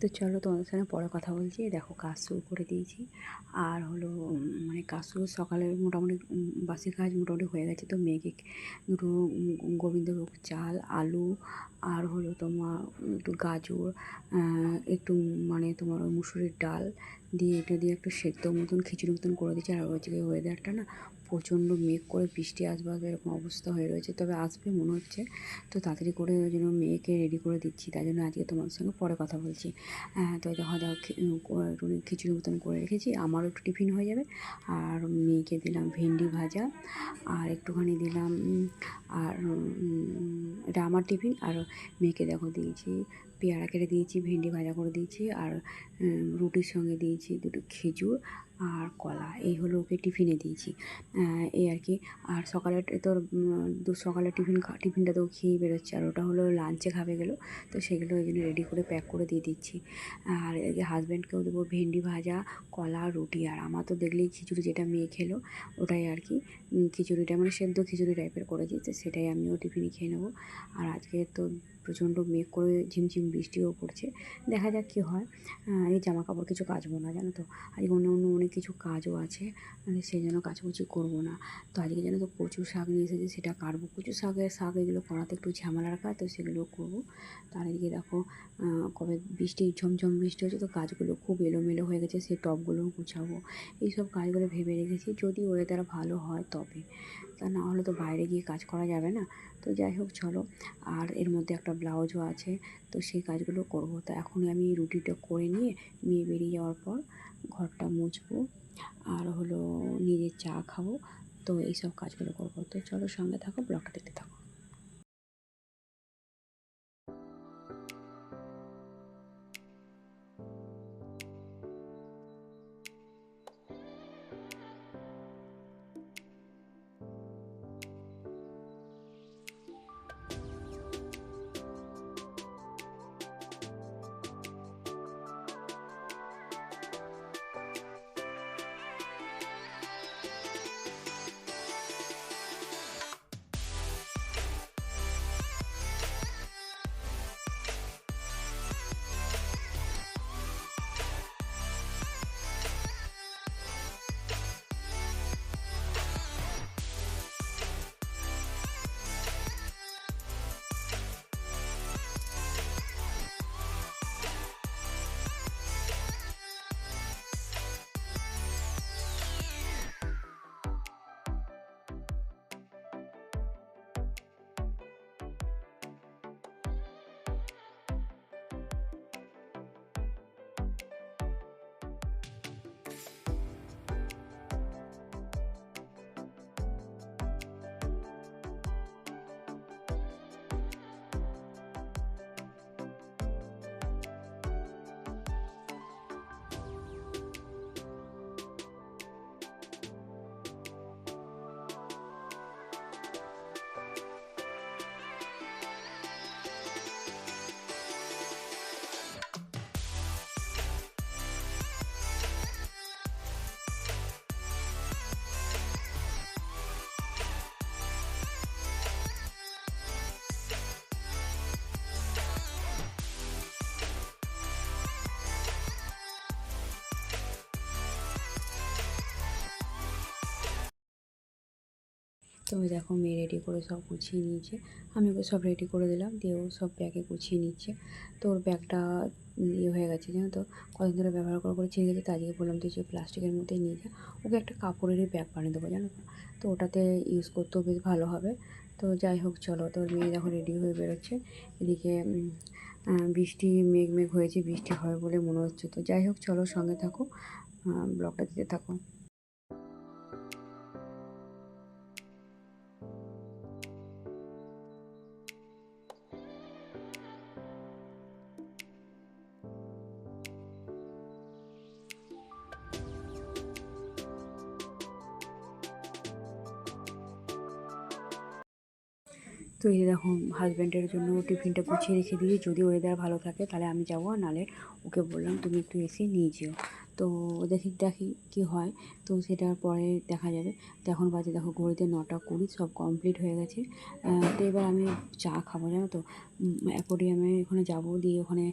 তো চলো তোমাদের সঙ্গে পরে কথা বলছি। দেখো কাজ শুরু করে দিয়েছি। আর হলো মানে কাজ শুরু সকালে মোটামুটি বাসি কাজ মোটামুটি হয়ে গেছে। তো মেয়েকে দুটো গোবিন্দভোগ চাল, আলু, আর হলো তোমার একটু গাজর একটু মানে তোমার মুসুরির ডাল দিয়ে এটা দিয়ে একটু সেদ্ধ মতন, খিচুড়ি মতন করে দিচ্ছি আর ওইদিকে ওয়েদারটা না প্রচণ্ড মেঘ করে বৃষ্টি আসবে আসবে এরকম অবস্থা হয়ে রয়েছে, তবে আসবে মনে হচ্ছে। তো তাড়াতাড়ি করে ওই জন্য মেয়েকে রেডি করে দিচ্ছি, তাই জন্য আজকে তোমার সঙ্গে পরে কথা বলছি। তো দেখো একটু খিচুড়ি মতন করে রেখেছি, আমারও একটু টিফিন হয়ে যাবে। আর মেয়েকে দিলাম ভেন্ডি ভাজা, আর একটুখানি দিলাম আর এটা আমার টিফিন, আর মেয়েকে দেখো দিয়েছি, পেয়ারা কেটে দিয়েছি, ভেন্ডি ভাজা করে দিয়েছি, আর রুটির সঙ্গে দিয়েছি দুটো খেজুর আর কলা, এই হলো ওকে টিফিনে দিয়েছি। এই আর কি। আর সকালে তোর দু সকালে টিফিন টিফিনটা তো খেয়েই বেরোচ্ছে। আর ওটা হলো লাঞ্চে খাবে গেলো। তো সেগুলো ওই জন্য রেডি করে প্যাক করে দিয়ে দিচ্ছি। আর হাজব্যান্ডকেও দেবো ভেন্ডি ভাজা, কলা, রুটি। আর আমার তো দেখলেই খিচুড়ি যেটা মেয়ে খেলো, ওটাই আর কি। খিচুড়িটা মানে সেদ্ধ খিচুড়ি টাইপের করেছি। তো সেটাই আমিও টিফিনে খেয়ে নেব। আর আজকে তো প্রচণ্ড মেঘ করে ঝিমঝিম বৃষ্টিও পড়ছে। দেখা যাক কী হয়। এই জামা কাপড় কিছু কাচবো না, জানো তো? আজকে অন্য অন্য অনেক কিছু কাজও আছে। মানে সেই জন্য কাচাকুচি করব না। তো আজকে জানো তো কচু শাক নিয়ে এসেছে, সেটা কাটবো। কচু শাকের, শাক এগুলো করাতে একটু ঝামেলার কাজ, তো সেগুলো করব। তার এদিকে দেখো কবে বৃষ্টি, ঝমঝম বৃষ্টি হচ্ছে, তো কাজগুলো খুব এলোমেলো হয়ে গেছে, সেই টবগুলোও গুছাবো। এইসব কাজগুলো ভেবে রেখেছি, যদি ওয়েদার ভালো হয় তবে। তা না হলে তো বাইরে গিয়ে কাজ করা যাবে না। তো যাই হোক, চলো। আর এর মধ্যে একটা ব্লাউজও আছে, তো সেই কাজগুলো করব। তা এখনই আমি রুটিটা করে নিয়ে মেয়ে বেরিয়ে যাওয়ার পর ঘরটা মুছবো। আর হলো নিজের চা খাব। তো এইসব কাজগুলো করব। তো চলো সঙ্গে থাকো, ব্লগটা দেখতে থাকো। তো ওই দেখো মেয়ে রেডি করে সব গুছিয়ে নিয়েছে। আমি ওকে সব রেডি করে দিলাম, দিয়ে ও সব ব্যাগে গুছিয়ে নিচ্ছে। তো ওর ব্যাগটা ইয়ে হয়ে গেছে, জানো তো? কদিন ধরে ব্যবহার করে করে ছিঁড়ে গেছে তো আজকে বললাম তুই যে প্লাস্টিকের মধ্যে নিয়ে যা। ওকে একটা কাপড়েরই ব্যাগ বানিয়ে দেবো, জানো তো? তো ওটাতে ইউজ করতেও বেশ ভালো হবে। তো যাই হোক, চলো, তোর মেয়ে দেখো রেডি হয়ে বেরোচ্ছে। এদিকে বৃষ্টি মেঘ মেঘ হয়েছে, বৃষ্টি হবে বলে মনে হচ্ছে। তো যাই হোক, চলো সঙ্গে থাকো ব্লগটা দিতে থাকো। তো এই দেখো হাজব্যান্ডের জন্য টিফিনটা গুছিয়ে রেখে দিয়ে যদি ওয়েদার ভালো থাকে, তাহলে আমি যাব আর নাহলে ওকে বললাম, তুমি একটু এসে নিয়ে যেও। তো দেখি দেখি কী হয়। তো সেটার পরে দেখা যাবে। তো এখন বাজে দেখো, ঘড়িতে নটা কুড়ি, সব কমপ্লিট হয়ে গেছে। তো এবার আমি চা খাব, জানো তো? অ্যাকোরিয়ামে ওখানে যাব, দিয়ে ওখানে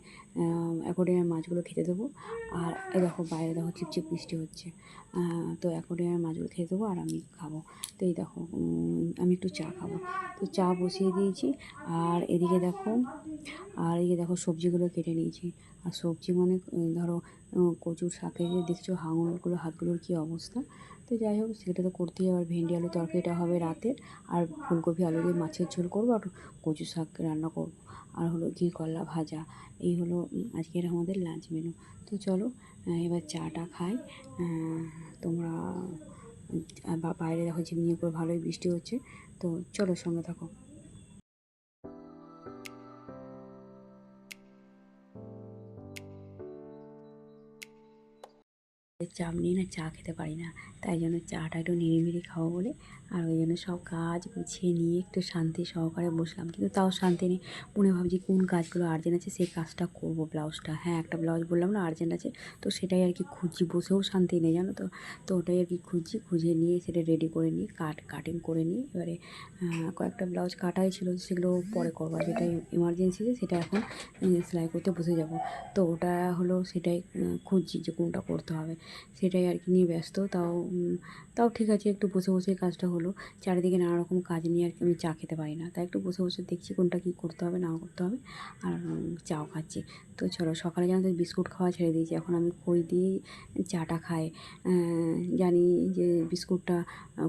অ্যাকোরিয়ামের মাছগুলো খেতে দেবো। আর দেখো, বাইরে দেখো, চিপচিপ বৃষ্টি হচ্ছে। তো অ্যাকোরিয়ামের মাছগুলো খেয়ে দেবো আর আমি খাব। তো এই দেখো আমি একটু চা খাব। তো চা বসিয়ে দিয়েছি আর এদিকে দেখো, আর এদিকে দেখো সবজিগুলো কেটে নিয়েছি। আর সবজি মানে ধরো কচুর শাকের যে দেখছ হাঙরগুলো, হাতগুলোর কী অবস্থা? তো যাই হোক, সেটা তো করতেই হবে। ভেন্ডি আলু তরকারিটা হবে রাতের আর ফুলকপি আলু দিয়ে মাছের ঝোল করব আর কচু শাক রান্না করব। আর হলো ঘি করলা ভাজা। এই হলো আজকের আমাদের লাঞ্চ মেনু তো চলো এবার চাটা খাই। তোমরা বাইরে দেখো ঝিমঝিম করে ভালোই বৃষ্টি হচ্ছে। তো চলো সঙ্গে থাকো। চাপ নিয়ে না চা খেতে পারি না। তাই জন্য চাটা একটু নিরিমিরি খাব বলে। আর ওই জন্য সব কাজ গুছিয়ে নিয়ে একটু শান্তি সহকারে বসলাম। কিন্তু তাও শান্তি নেই। মনে ভাবছি কোন কাজগুলো আর্জেন্ট আছে সেই কাজটা করব ব্লাউজটা হ্যাঁ একটা ব্লাউজ বললাম না আর্জেন্ট আছে। তো সেটাই আর কি খুঁজছি। বসেও শান্তি নেই জানো তো? তো ওটাই আর কি খুঁজছি। খুঁজে নিয়ে সেটা রেডি করে নিই কাট কাটিং করে নিয়ে এবারে কয়েকটা ব্লাউজ কাটাই ছিল সেগুলো পরে করব। যেটা এমার্জেন্সিতে সেটা এখন সেলাই করতে বসে যাব। তো ওটা হলো সেটাই খুঁজছি যে কোনটা করতে হবে। সেটাই আর কি, নিয়ে ব্যস্ত। তাও তাও ঠিক আছে, একটু বসে বসে কাজটা হলো। চারিদিকে নানা রকম কাজ নিয়ে আর কি আমি চা খেতে পারি না। তাই একটু বসে বসে দেখছি কোনটা কী করতে হবে না করতে হবে। আর চাও খাচ্ছি। তো চলো, সকালে জানো তো বিস্কুট খাওয়া ছেড়ে দিয়েছি, এখন আমি খই দিয়েই চাটা খাই। জানি যে বিস্কুটটা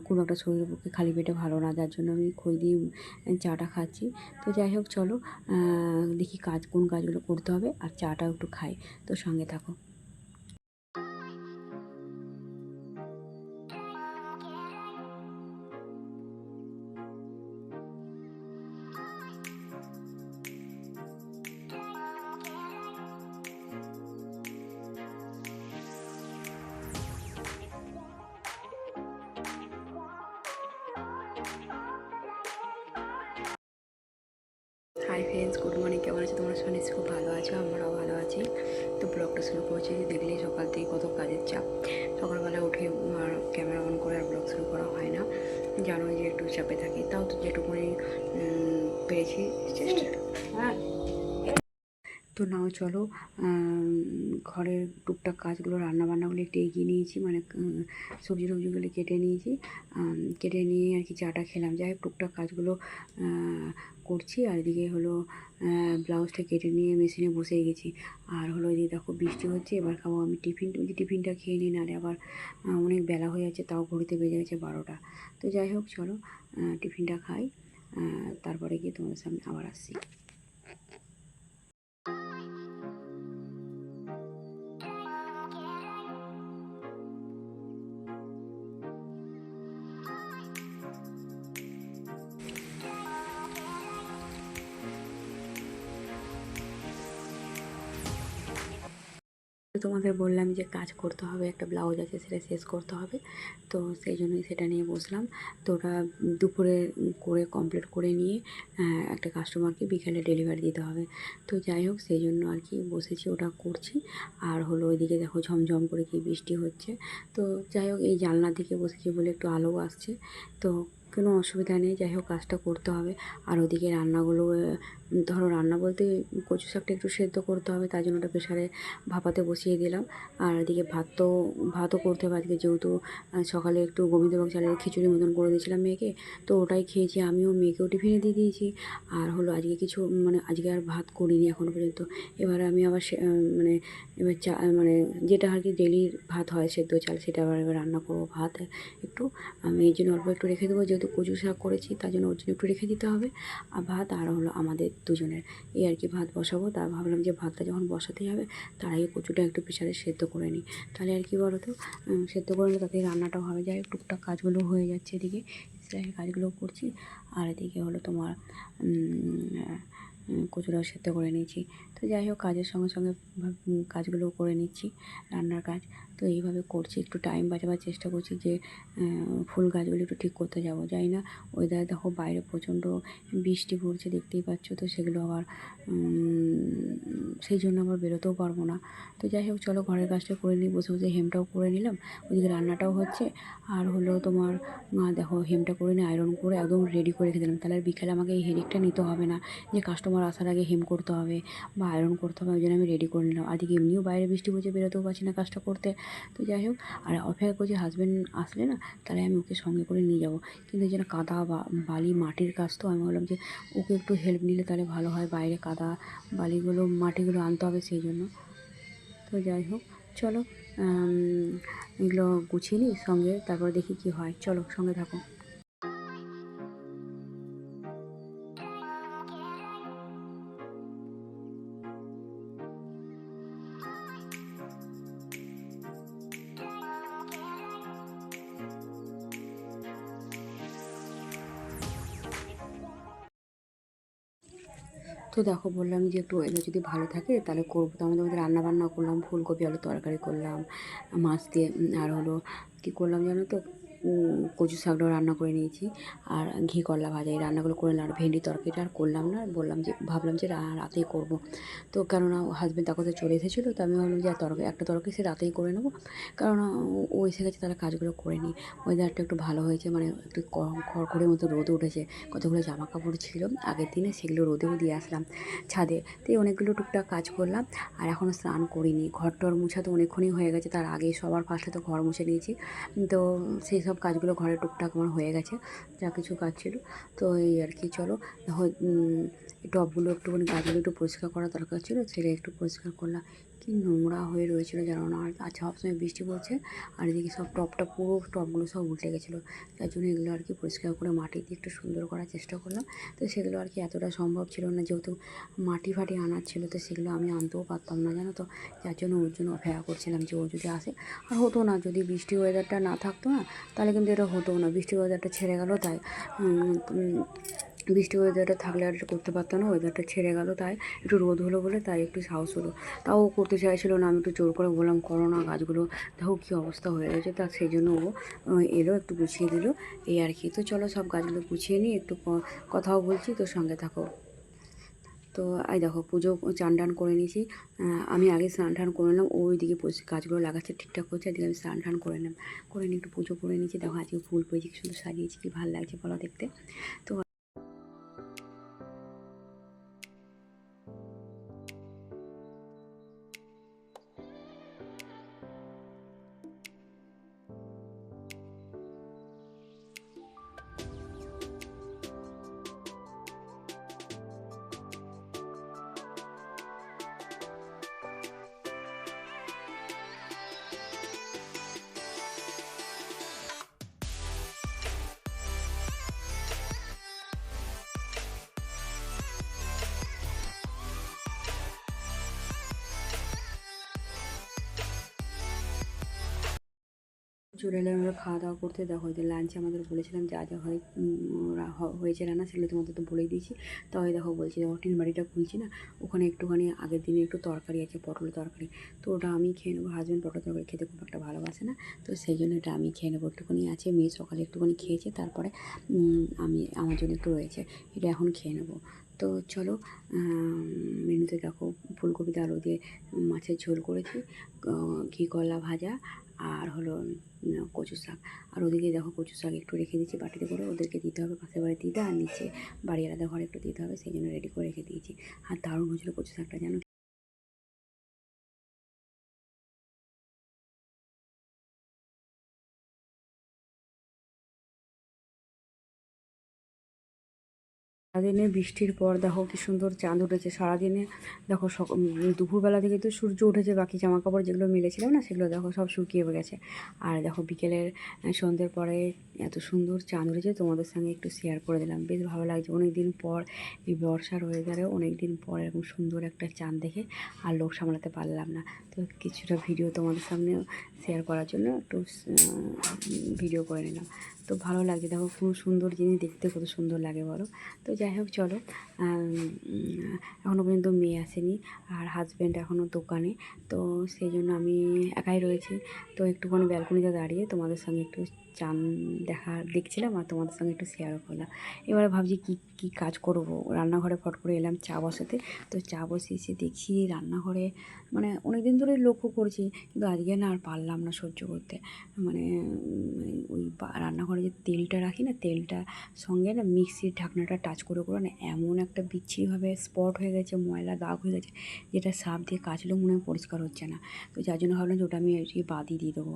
খুব একটা শরীরের পক্ষে খালি পেটে ভালো না, যার জন্য আমি খই দিয়ে চাটা খাচ্ছি। তো যাই হোক, চলো দেখি কাজ, কোন কাজগুলো করতে হবে, আর চাটাও একটু খাই। তো সঙ্গে থাকো। ফ্রেন্ডস গুড মর্নিং কেমন আছে? তোমরা শুনেছি খুব ভালো আছো, আমরাও ভালো আছি। তো ব্লগটা শুরু করেছি, দেখলেই সকাল থেকে কত কাজের চাপ। সকালবেলা উঠে ক্যামেরা অন করে আর ব্লগ শুরু করা হয় না। জানো যে একটু চাপে থাকি, তাও তো যেটুকুনি পেরেছি, চেষ্টা। হ্যাঁ। তো নাও চলো ঘরের টুকটাক কাজগুলো রান্না বান্নাগুলো একটু এগিয়ে নিয়েছি মানে সবজি টবজিগুলো কেটে নিয়েছি কেটে নিয়ে আর কি চাটা খেলাম। যাই হোক, টুকটাক কাজগুলো করছি আর এদিকে হলো ব্লাউজটা কেটে নিয়ে মেশিনে বসে গেছি। আর হলো এদিকে দেখো বৃষ্টি হচ্ছে, এবার খাব আমি টিফিন যে টিফিনটা খেয়ে নিই, নাহলে আবার অনেক বেলা হয়ে যাচ্ছে, তাও ঘড়িতে বেজে গেছে বারোটা। তো যাই হোক, চলো টিফিনটা খাই তারপরে গিয়ে তোমাদের সামনে আবার আসছি। তোমাদের বললাম যে কাজ করতে হবে, একটা ব্লাউজ আছে সেটা শেষ করতে হবে। তো সেই জন্যই সেটা নিয়ে বসলাম। তো ওটা দুপুরে করে কমপ্লিট করে নিয়ে একটা কাস্টমারকে বিকেলে ডেলিভারি দিতে হবে। তো যাই হোক, সেই জন্য আর কি বসেছি, ওটা করছি। আর হলো ওইদিকে দেখো ঝমঝম করে কি বৃষ্টি হচ্ছে। তো যাই হোক, এই জানলার দিকে বসেছি বলে একটু আলো আসছে। তো কোনো অসুবিধা নেই, যাই হোক কাজটা করতে হবে। আর ওদিকে রান্নাগুলো ধরো রান্না বলতে কচু শাকটা একটু সেদ্ধ করতে হবে, তার জন্য ওটা প্রেশারে ভাপাতে বসিয়ে দিলাম। আর এদিকে ভাত তো ভাতও করতে হবে আজকে যেহেতু সকালে একটু গোবিন্দভোগ চালের খিচুড়ি মতন করে দিয়েছিলাম মেয়েকে, তো ওটাই খেয়েছি, আমিও মেয়েকেও টিফিনে দিয়ে দিয়েছি। আর হলো আজকে কিছু মানে আজকে আর ভাত করিনি এখনও পর্যন্ত। এবার আমি আবার মানে এবার চা মানে যেটা আর কি ডেলির ভাত হয় সেদ্ধ চাল, সেটা আবার এবার রান্না করব ভাত একটু। আমি এই জন্য অল্প একটু রেখে দেবো, যেহেতু কচু শাক করেছি, তার জন্য ওর জন্য একটু রেখে দিতে হবে। আর ভাত, আর হলো আমাদের দুজনের। এই আর কি ভাত বসাবো। তা ভাবলাম যে ভাতটা যখন বসাতে হবে, তার আগে কচুটা একটু প্রেশারে সেদ্ধ করে নিই। তাহলে আর কি বলো তো সেদ্ধ করে নিলে তাতে রান্নাটাও হবে হোক টুকটাক কাজগুলো হয়ে যাচ্ছে এদিকে সেলাই কাজগুলো করছি। আর এদিকে হলো তোমার কচুটাও সেদ্ধ করে নিয়েছি। তো যাই হোক, কাজের সঙ্গে সঙ্গে কাজগুলোও করে নিচ্ছি, রান্নার কাজ। তো এইভাবে করছি, একটু টাইম বাঁচাবার চেষ্টা করছি যে ফুল গাছগুলো একটু ঠিক করতে যাব। যাই না ওয়েদার দেখো বাইরে প্রচণ্ড বৃষ্টি পড়ছে দেখতেই পাচ্ছ, তো সেগুলো আবার সেই জন্য আবার বেরোতেও পারব না। তো যাই হোক, চলো ঘরের কাজটা করে নিই, বসে বসে হেমটাও করে নিলাম। ওইদিকে রান্নাটাও হচ্ছে, আর হলো তোমার দেখো হেমটা করে নিয়ে আয়রন করে একদম রেডি করে রেখে দিলাম। তাহলে আর বিকেলে আমাকে এই হেডেকটা নিতে হবে না, যে কাস্টমার আসার আগে হেম করতে হবে বা আয়রন করতে হবে, ওই জন্য আমি রেডি করে নিলাম। আজকে এমনিও বাইরে বৃষ্টি পড়ছে, বেরোতেও পারছি না কাজটা করতে। তো যাই হোক, আর অপেক্ষা করছি হাজব্যান্ড আসলে না, তাহলে আমি ওকে সঙ্গে করে নিয়ে যাব। কিন্তু যেন কাদা বা বালি মাটির কাজ, তো আমি বললাম যে ওকে একটু হেল্প নিলে তাহলে ভালো হয়, বাইরে কাদা বালিগুলো, মাটিগুলো আনতে হবে সেই জন্য। তো যাই হোক, চলো এগুলো গুছিয়ে নিই সঙ্গে, তারপর দেখি কি হয়। চলো, সঙ্গে থাকো। তো দেখো বললাম যে একটু ওয়েদার যদি ভালো থাকে তাহলে করব। তো আমাদের মধ্যে রান্না বান্না করলাম, ফুলকপি আলু তরকারি করলাম, মাছ দিয়ে আর হলো কী করলাম জানো তো? কচু শাকটাও রান্না করে নিয়েছি। আর ঘি করলা ভাজা, এই রান্নাগুলো করে নিলাম। আর ভেন্ডি তরকারিটা আর করলাম না। আর বললাম যে, ভাবলাম যে রাতেই করব। তো কেননা হাজব্যান্ড তখন তো চলে এসেছিল, তো আমি ভাবলাম যে তরকারি একটা তরকারি সে রাতেই করে নেব। কারণ ও- এসে গেছে তারা কাজগুলো করে নিই। ওয়েদারটা একটু ভালো হয়েছে মানে একটু খড়খড়ের মতো রোদ উঠেছে। কতগুলো জামা কাপড় ছিল। আগের দিনে সেগুলো রোদেও দিয়ে আসলাম ছাদে। তো অনেকগুলো টুকটাক কাজ করলাম, আর এখনও স্নান করিনি। ঘর টর মুছা তো অনেকক্ষণই হয়ে গেছে, তার আগে সবার ফার্স্টে তো ঘর মুছে নিয়েছি। তো সেই সব কাজগুলো ঘরে টুকটাক আমার হয়ে গেছে, যা কিছু কাজ ছিল। তো এই আর কি, চলো। টপগুলো একটুখানি, গাছগুলো একটু পরিষ্কার করা দরকার ছিল সেটা একটু পরিষ্কার করলাম। কি নোংরা হয়ে রয়েছিল জানো না, আর আচ্ছা সবসময় বৃষ্টি পড়ছে, আর এদিকে সব টপটা পুরো টবগুলো সব উল্টে গেছিল। তার জন্য এগুলো আর কি পরিষ্কার করে মাটি দিয়ে একটু সুন্দর করার চেষ্টা করলাম। তো সেগুলো আর কি এতটা সম্ভব ছিল না, যেহেতু মাটি ফাটি আনার ছিল, তো সেগুলো আমি আনতেও পারতাম না, জানো তো। যার জন্য ওর জন্য অপেক্ষা করছিলাম যে ও যদি আসে, আর হতো না, যদি বৃষ্টি ওয়েদারটা না থাকতো না, তাহলে কিন্তু এটা হতো না। বৃষ্টি ওয়েদারটা ছেড়ে গেল, তাই বৃষ্টি ওয়েদারটা থাকলে আর করতে পারতাম না ওয়েদারটা ছেড়ে গেল, তাই একটু রোদ হলো বলে তাই একটু সাহস হলো। তাও করতে চাইছিল না, আমি একটু জোর করে বললাম, করো না গাছগুলো, দেখো কী অবস্থা হয়ে গেছে। তা সেই জন্য ও এলো, একটু গুছিয়ে দিল, এই আর কি। তো চলো সব গাছগুলো গুছিয়ে নিই, একটু কথাও বলছি, তো সঙ্গে থাকো। তো এই দেখো, পুজো চান টান করে নিয়েছি। আমি আগে স্নান টান করে নিলাম, ও ওইদিকে গাছগুলো লাগাচ্ছে, ঠিকঠাক করছে, এদিকে আমি স্নান টান করে নিলাম। করে নিয়ে একটু পুজো করে নিয়েছি, দেখো আজকে ফুল পেয়েছি সুন্দর সাজিয়েছি, কি ভালো লাগছে বলো দেখতে। তো চলে এলাম, আমরা খাওয়া দাওয়া করতে। দেখো যে লাঞ্চে আমাদের বলেছিলাম যা যা হয় হয়েছে রান্না সেগুলো তোমাদের তো বলেই দিয়েছি। তাই দেখো, বলছি দেখো টিন বাড়িটা খুলছি না, ওখানে একটুখানি আগের দিনে একটু তরকারি আছে পটল তরকারি। তো ওটা আমি খেয়ে নেব হাজব্যান্ড পটল তরকারি খেতে খুব একটা ভালোবাসে না। তো সেই জন্য এটা আমি খেয়ে নেব, একটুখানি আছে, মেয়ে সকালে একটুখানি খেয়েছে, তারপরে আমি, আমার জন্য একটু রয়েছে, এটা এখন খেয়ে নেব। তো চলো মেনুতে দেখো ফুলকপিতে আলু দিয়ে মাছের ঝোল করেছি ঘি, কলা ভাজা আর হলো কচু শাক। আর ওদিকে দেখো কচু শাক একটু রেখে দিয়েছি, বাটিতে করে ওদেরকে দিতে হবে, পাশের বাড়ি দিতে আর নিচে বাড়ি আলাদা ঘরে একটু দিতে হবে, সেই জন্য রেডি করে রেখে দিয়েছি। আর দারুণ হয়েছিল কচু শাকটা, জানো? সারাদিনে বৃষ্টির পর দেখো কি সুন্দর চাঁদ উঠেছে, সারাদিনে দেখো দুপুরবেলা থেকে তো সূর্য উঠেছে, বাকি জামা কাপড় যেগুলো মিলেছিলাম না সেগুলো দেখো সব শুকিয়ে গেছে। আর দেখো বিকেলের সন্ধ্যের পরে এত সুন্দর চাঁদ উঠেছে, তোমাদের সঙ্গে একটু শেয়ার করে দিলাম। বেশ ভালো লাগছে। অনেক দিন পর এই বর্ষার ওয়েদারে অনেক দিন পর এরকম সুন্দর একটা চাঁদ দেখে আর লোক সামলাতে পারলাম না। তো কিছুটা ভিডিও তোমাদের সামনে শেয়ার করার জন্য একটু ভিডিও করে নিলাম। তো ভালো লাগছে। দেখো খুব সুন্দর জিনিস দেখতে, কত সুন্দর লাগে বলো। তো যাই হোক, চলো। এখনও পর্যন্ত মেয়ে আসেনি আর হাজব্যান্ড এখনও দোকানে। তো সেই জন্য আমি একাই রয়েছি। তো একটুখানি ব্যালকনিতে দাঁড়িয়ে তোমাদের সঙ্গে একটু চান দেখা দেখছিলাম আর তোমাদের সঙ্গে একটু শেয়ারও করলাম। এবারে ভাবছি কী কী কাজ করব? রান্নাঘরে ফট করে এলাম চা বসাতে। তো চা বসিয়েছি দেখি রান্নাঘরে মানে অনেক দিন ধরে লক্ষ্য করছি, কিন্তু আজকে না আর পারলাম না সহ্য করতে। মানে ওই রান্নাঘরে যে তেলটা রাখি না, তেলটা সঙ্গে না মিক্সির ঢাকনাটা টাচ করে করে না এমন একটা বিচ্ছিরিভাবে স্পট হয়ে গেছে, ময়লা দাগ হয়ে গেছে, যেটা সাপ দিয়ে কাচলেও মনে হয় পরিষ্কার হচ্ছে না। তো যার জন্য ভাবলাম যে ওটা আমি বাদই দিয়ে দেবো।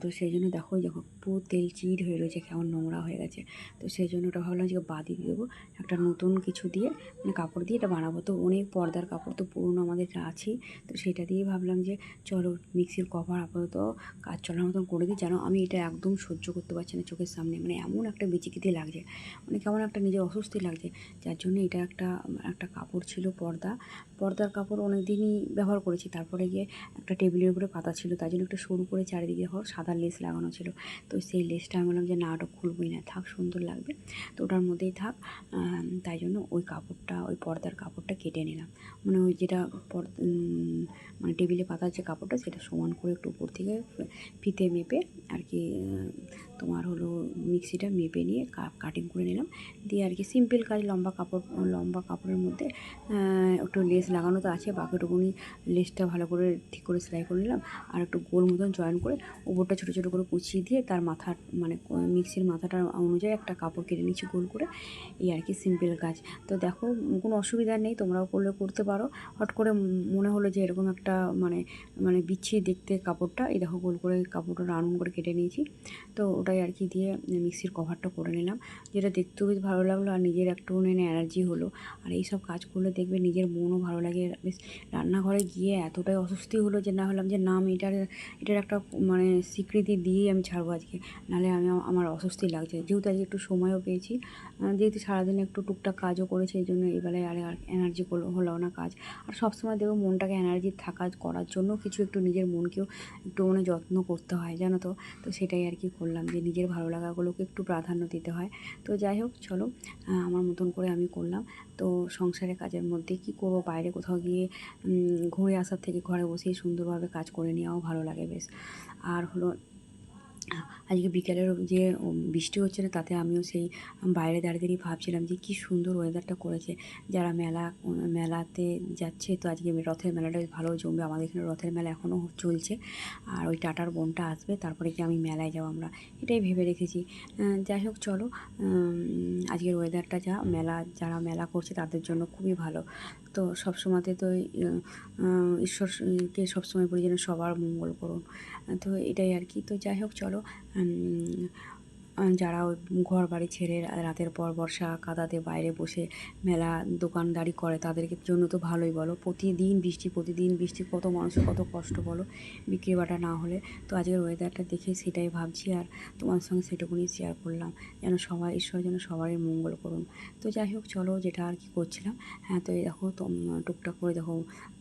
তো সেই জন্য দেখো দেখো পুরো তেল চিট হয়ে রয়েছে, কেমন নোংরা হয়ে গেছে। তো সেই জন্য ওটা ভাবলাম যে দিয়ে দেবো। একটা নতুন কিছু দিয়ে মানে কাপড় দিয়ে এটা বানাবো। তো অনেক পর্দার কাপড় তো পুরনো আমাদের আছেই। তো সেটা দিয়ে ভাবলাম যে চলো মিক্সির কভার আপাতত কাজ চলার মতন করে দিই, যেন আমি এটা একদম সহ্য করতে পারছি না চোখের সামনে। মানে এমন একটা বিচিকিতে লাগছে মানে কেমন একটা নিজের অস্বস্তি লাগছে। যার জন্য এটা একটা একটা কাপড় ছিল পর্দা। পর্দার কাপড় অনেক দিনই ব্যবহার করেছি। তারপরে গিয়ে একটা টেবিলের উপরে পাতা ছিল, তার জন্য একটু সরু করে চারিদিকে হওয়ার সাদা লেস লাগানো ছিল। তো সেই লেসটা আমি বললাম যে, না, ওটা খুলবই না, থাক, সুন্দর লাগবে। তো ওটার মধ্যেই থাক তাই জন্য ওই কাপড়টা, ওই পর্দার কাপড়টা কেটে নিলাম। মানে ওই যেটা মানে টেবিলে পাতার যে কাপড়টা, সেটা সমান করে একটু উপর থেকে ফিতে মেপে আর কি তোমার হলো মিক্সিটা মেপে নিয়ে কাটিং করে নিলাম। দিয়ে আর কি সিম্পল কাজ, লম্বা কাপড়, লম্বা কাপড়ের মধ্যে একটু লেস লাগানো তো আছে, বাকিটুকুনি লেসটা ভালো করে ঠিক করে সেলাই করে নিলাম। আর একটু গোল মতন জয়েন করে ওপরটা ছোটো ছোটো করে কুচিয়ে দিয়ে তার মাথা মানে মিক্সির মাথাটার অনুযায়ী একটা কাপড় কেটে নিচ্ছি গোল করে, এই আর কি সিম্পল কাজ। তো দেখো, কোনো অসুবিধা নেই, তোমরাও করলে করতে পারো। হট করে মনে হলো যে এরকম একটা মানে মানে বিচ্ছিরি দেখতে কাপড়টা, এই দেখো গোল করে কাপড়টা রাউন্ড করে কেটে নিয়েছি। তো ওটাই আর কি দিয়ে মিক্সির কভারটা করে নিলাম। যেটা দেখতেও বেশ ভালো লাগল আর নিজের একটু নেনে এনার্জি হলো। আর এই সব কাজ করলে দেখবে নিজের মনও ভালো লাগে। বেশ, রান্নাঘরে গিয়ে এতটাই অস্বস্তি হলো যে না হলাম যে নাম এটার এটার একটা মানে স্বীকৃতি দিয়েই আমি ছাড়বো আজকে। নাহলে আমি আমার অস্বস্তি লাগছে। যেহেতু আজকে একটু সময়ও পেয়েছি যেহেতু সারাদিন একটু টুকটাক কাজও করেছে, এই জন্য এবেলায় আর এনার্জি হলো না কাজ। আর সবসময় দেখব মনটাকে এনার্জি থাকা করার জন্য কিছু একটু নিজের মনকেও একটু মানে যত্ন করতে হয়, জানো তো? তো সেটাই আর কি করলাম যে নিজের ভালো লাগাগুলোকে একটু প্রাধান্য দিতে হয়। তো যাই হোক, চলো আমার মতন করে আমি করলাম। তো সংসারের কাজের মধ্যে কি করব? বাইরে কোথাও গিয়ে ঘুরে আসার থেকে ঘরে বসেই সুন্দরভাবে কাজ করে নেওয়াও ভালো লাগে বেশ। আর হলো আজকে বিকেলের যে বৃষ্টি হচ্ছে না, তাতে আমিও সেই বাইরে দাঁড়িয়ে ভাবছিলাম যে, কী সুন্দর ওয়েদারটা করেছে। যারা মেলা মেলাতে যাচ্ছে, তো আজকে রথের মেলাটা ভালো জমবে। আমাদের এখানে রথের মেলা এখনও চলছে। আর ওই টাটার বোনটা আসবে, তারপরে কি আমি মেলায় যাব আমরা। এটাই ভেবে রেখেছি। যাই হোক, চলো আজকের ওয়েদারটা যা, মেলা, যারা মেলা করছে, তাদের জন্য খুবই ভালো। তো সবসময়তে তো ঈশ্বরকে সবসময় বলি যেন সবার মঙ্গল করুন। তো এটাই আর কি। তো যাই হোক, চলো যারা ঘর বাড়ি ছেড়ে রাতের পর বর্ষা কাদাতে বাইরে বসে মেলা দোকানদারি করে তাদের জন্য তো ভালোই বলো। প্রতিদিন বৃষ্টি প্রতিদিন বৃষ্টি, কত মানুষের কত কষ্ট বলো। বিক্রি বাটা না হলে তো আজকের ওয়েদারটা দেখে সেটাই ভাবছি আর তোমার সঙ্গে সেটুকুনি শেয়ার করলাম। যেন সবাই ঈশ্বর যেন সবারই মঙ্গল করুন। তো যাই হোক, চলো যেটা আর কি করছিলাম। হ্যাঁ তো এই দেখো টুকটাক করে দেখো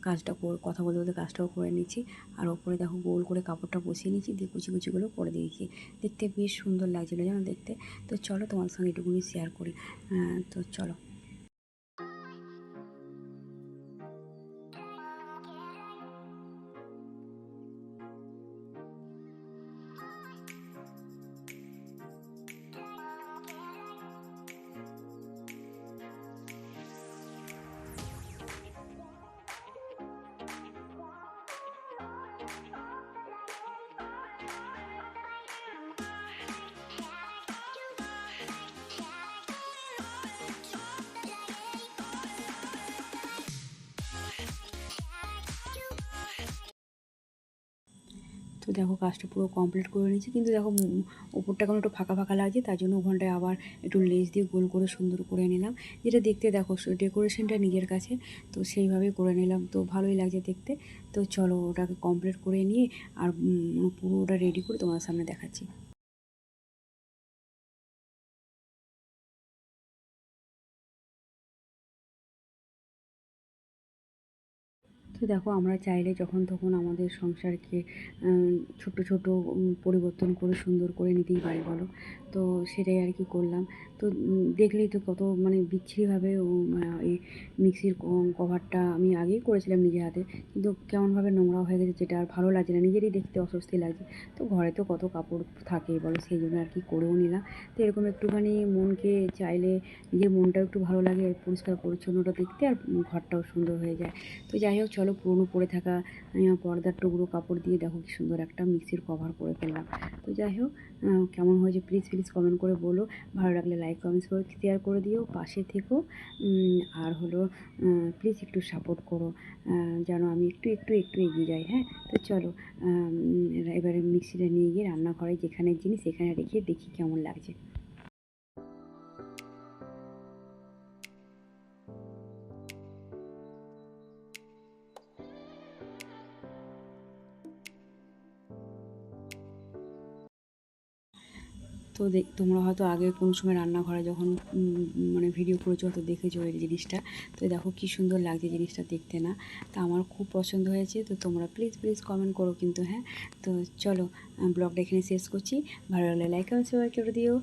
কাজটা কথা বলতে বলতে কাজটাও করে নিচ্ছি। আর ওপরে দেখো গোল করে কাপড়টা বসিয়ে নিচ্ছি, দিয়ে কুচি কুচিগুলো করে দিয়েছি। দেখতে বেশ সুন্দর লাগছিল যেন দেখতে। তো চলো তোমার সঙ্গে এটুকুনি শেয়ার করি। তো চলো। তো দেখো কাজটা পুরো কমপ্লিট করে নিয়েছি। কিন্তু দেখো ওপরটা কোনো একটু ফাঁকা ফাঁকা লাগছে, তার জন্য ওখানটায় আবার একটু লেস দিয়ে গোল করে সুন্দর করে নিলাম। যেটা দেখতে দেখো ডেকোরেশনটা নিজের কাছে, তো সেইভাবেই করে নিলাম। তো ভালোই লাগছে দেখতে। তো চলো ওটাকে কমপ্লিট করে নিয়ে আর পুরো ওটা রেডি করে তোমার সামনে দেখাচ্ছি। তো দেখো, আমরা চাইলে যখন তখন আমাদের সংসারকে ছোট ছোট পরিবর্তন করে সুন্দর করে নিতেই পারি, বলো? তো সেটাই আর কি করলাম। তো দেখলেই তো কত মানে বিচ্ছিরিভাবে এই মিক্সির কভারটা আমি আগেই করেছিলাম নিজের হাতে। কিন্তু কেমনভাবে নোংরা হয়ে গেছে যেটা আর ভালো লাগছে না, নিজেরই দেখতে অস্বস্তি লাগছে। তো ঘরে তো কত কাপড় থাকে, বলো? সেই জন্য আর কি করেও নিলাম। তো এরকম একটুখানি মনকে চাইলে নিজের মনটাও একটু ভালো লাগে, পরিষ্কার পরিচ্ছন্নটা দেখতে আর ঘরটাও সুন্দর হয়ে যায়। তো যাই হোক পুরনো পড়ে থাকা পর্দার টুকরো কাপড় দিয়ে দেখো কি সুন্দর একটা মিক্সির কভার করে ফেললাম। তো যাই হোক কেমন হয়েছে প্লিজ প্লিজ কমেন্ট করে বলো। ভালো লাগলে লাইক কমেন্টস করে শেয়ার করে দিও, পাশে থেকো। আর হলো প্লিজ একটু সাপোর্ট করো যেন আমি একটু একটু একটু এগিয়ে যাই হ্যাঁ? তো চলো এবারে মিক্সিটা নিয়ে গিয়ে রান্নাঘরে যেখানে জিনিস সেখানে রেখে দেখি কেমন লাগছে। তোমরা হয়তো আগে কোনো সময় রান্নাঘরে যখন মানে ভিডিও করেছ হয়তো দেখেছ এই জিনিসটা। তো দেখো কি সুন্দর লাগছে জিনিসটা দেখতে না। তা আমার খুব পছন্দ হয়েছে, তো তোমরা প্লিজ প্লিজ কমেন্ট করো কিন্তু হ্যাঁ? তো চলো ব্লগটা এখানে শেষ করছি। ভালো লাগলে লাইক কমেন্ট সবাই করে দিও।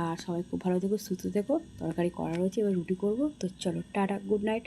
আর সবাই খুব ভালো থেকো, সুস্থ থেকো। তরকারি করা রয়েছে, এবার রুটি করব। তো চলো, টাটা গুড নাইট